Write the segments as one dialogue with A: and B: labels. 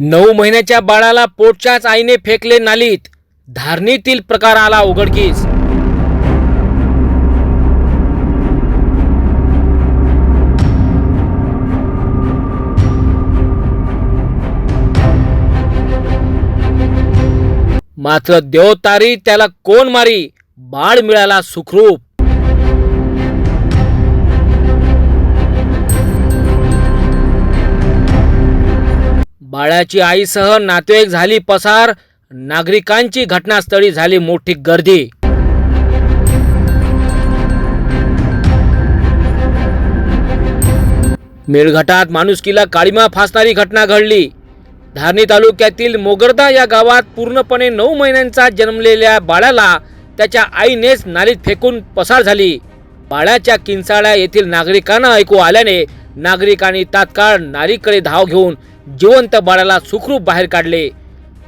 A: नऊ महिन्याच्या बाळाला पोटच्याच आईने फेकले नालीत. धारणीतील प्रकार आला उघडकीस. मात्र देवतारी त्याला कोण मारी? बाळ मिळाला सुखरूप. बाळाची आईसह नातेवाईक झाली पसार नागरिकांची घटनास्थळी झाली मोठी गर्दी. मेळघाटात माणुसकीला काळीमा फासणारी घटना घडली. धारणी तालुक्यातील मोगर्दा या गावात पूर्णपणे नऊ महिन्यांचा जन्मलेल्या बाळाला त्याच्या आईनेच नालीत फेकून पसार झाली. बाळाच्या किंचाळ्या येथील नागरिकांना ऐकू आल्याने नागरिकांनी तात्काळ नालीकडे धाव घेऊन जिवंत बाळाला सुखरूप बाहेर काढले.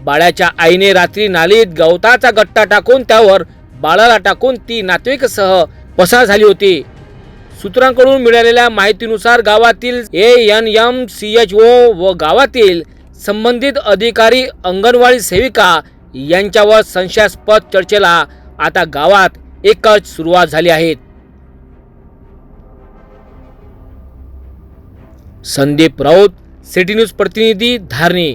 A: बाळाच्या आईने रात्री नालीत गवताचा गट्टा टाकून त्यावर बाळाला टाकून ती नातेवाईकसह पसार झाली होती. सूत्रांकडून मिळालेल्या माहितीनुसार गावातील A N M C H O व गावातील संबंधित अधिकारी अंगणवाडी सेविका यांच्यावर संशयास्पद चर्चेला आता गावात एकच सुरुवात झाली आहे. संदीप राऊत સિટી ન્યૂઝ પ્રતિનિધિ ધારની